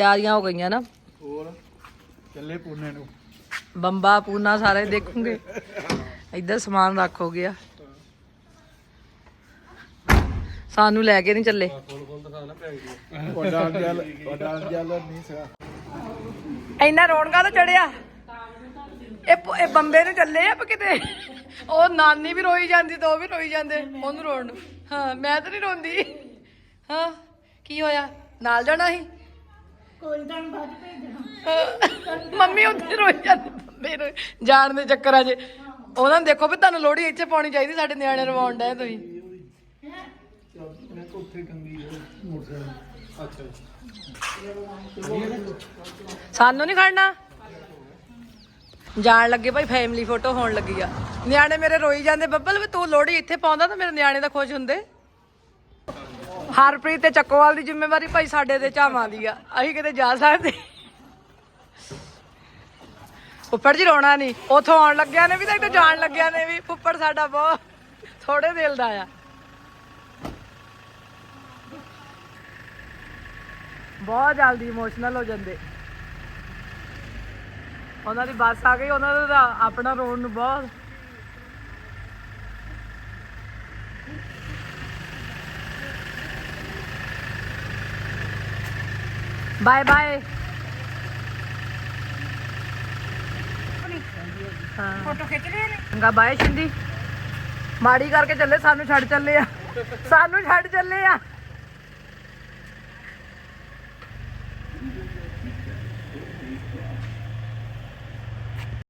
ਤਿਆਰੀਆਂ ਹੋ ਗਈਆਂ ਨਾ। ਹੋਰ ਚੱਲੇ ਪੂਨੇ ਨੂੰ। ਬੰਬਾ ਪੂਨਾ ਸਾਰੇ ਦੇਖੂਗੇ। ਇੱਧਰ ਸਮਾਨ ਰੱਖ ਹੋ ਗਿਆ। ਸਾਨੂੰ ਲੈ ਕੇ ਨਹੀਂ ਚੱਲੇ। ਵੱਡਾ ਜਲ ਵੱਡਾ ਜਲ ਨਹੀਂ ਸਗਾ ਇੰਨਾ ਰੌਣਕਾਂ ਤਾਂ ਚੜਿਆ ਇਹ ਪ- ਇਹ ਬੰਬੇ ਨੂੰ ਚੱਲੇ ਆ ਕਿਤੇ? ਉਹ ਨਾਨੀ ਵੀ ਰੋਈ ਜਾਂਦੀ ਤੇ ਉਹ ਵੀ ਰੋਈ ਜਾਂਦੇ। ਉਹਨੂੰ ਰੋਣ ਨੂੰ। ਹਾਂ ਮੈਂ ਤਾਂ ਨਹੀਂ ਰੋਂਦੀ। ਹਾਂ ਕੀ ਹੋਇਆ? ਨਾਲ ਜਾਣਾ ਸੀ? ਕੋਈ ਤਾਂ ਬਾਅਦ ਭੇਜਣਾ ਮੰਮੀ ਉੱਥੇ ਰੋਈ ਜਾਂਦੀ ਬੰਬੇ ਨੂੰ ਜਾਣ ਦੇ ਚੱਕਰਾਂ 'ਚ ਉਹਨਾਂ ਨੂੰ ਦੇਖੋ ਵੀ ਤੁਹਾਨੂੰ ਲੋੜੀ ਇੱਥੇ ਪਾਉਣੀ ਚਾਹੀਦੀ, ਸਾਡੇ ਨਿਆਣੇ ਰਵਾਉਣ ਡਏ ਤੁਸੀਂ। ਮੈਂ ਕੋ ਉੱਥੇ ਕੰਗੀ ਮੋਟਰਸਾਈਕਲ ਅੱਛਾ ਸਾਨੂੰ ਨਹੀਂ ਖੜਨਾ? ਜਾਣ ਲੱਗੇ ਭਾਈ ਫੈਮਿਲੀ ਫੋਟੋ ਹੋਣ ਲੱਗੀ ਆ। ਨਿਆਣੇ ਮੇਰੇ ਰੋਈ ਜਾਂਦੇ, ਬੱਬਲ ਵੀ ਤੂੰ ਲੋੜੀ ਇੱਥੇ ਪਾਉਂਦਾ ਤਾਂ ਮੇਰੇ ਨਿਆਣੇ ਤਾਂ ਖੁਸ਼ ਹੁੰਦੇ। ਹਰਪ੍ਰੀਤ ਤੇ ਚੱਕੋਵਾਲ ਦੀ ਜ਼ਿੰਮੇਵਾਰੀ ਭਾਈ ਸਾਡੇ ਤੇ ਝਾਵਾਂ ਦੀ ਆ। ਅਸੀਂ ਕਿਤੇ ਜਾ ਸਕਦੇ। ਉੱਪਰ ਜੀ ਰੋਣਾ ਨਹੀਂ ਉਥੋਂ ਆਉਣ ਲੱਗਿਆ ਨੇ ਵੀ ਤੇ ਇੱਥੇ ਜਾਣ ਲੱਗਿਆ ਨੇ ਵੀ। ਉੱਪਰ ਸਾਡਾ ਬਹੁਤ ਥੋੜੇ ਦਿਲ ਦਾ ਆ। ਬਹੁਤ ਜਲਦੀ ਇਮੋਸ਼ਨਲ ਹੋ ਜਾਂਦੇ। ਉਹਨਾਂ ਦੀ ਬੱਸ ਆ ਗਈ, ਉਹਨਾਂ ਦਾ ਤਾਂ ਆਪਣਾ ਰੋਣ ਨੂੰ ਬਹੁਤ ਬਾਏ ਬਾਏ ਫੋਟੋ ਖਿੱਚ ਰਹੇ ਨੇ ਚੰਗਾ ਬਾਏ ਸ਼ਿੰਦੀ। ਮਾੜੀ ਕਰਕੇ ਚੱਲੇ ਸਾਨੂੰ ਛੱਡ ਚੱਲੇ ਆ। ਸਾਨੂੰ ਛੱਡ ਚੱਲੇ ਆ।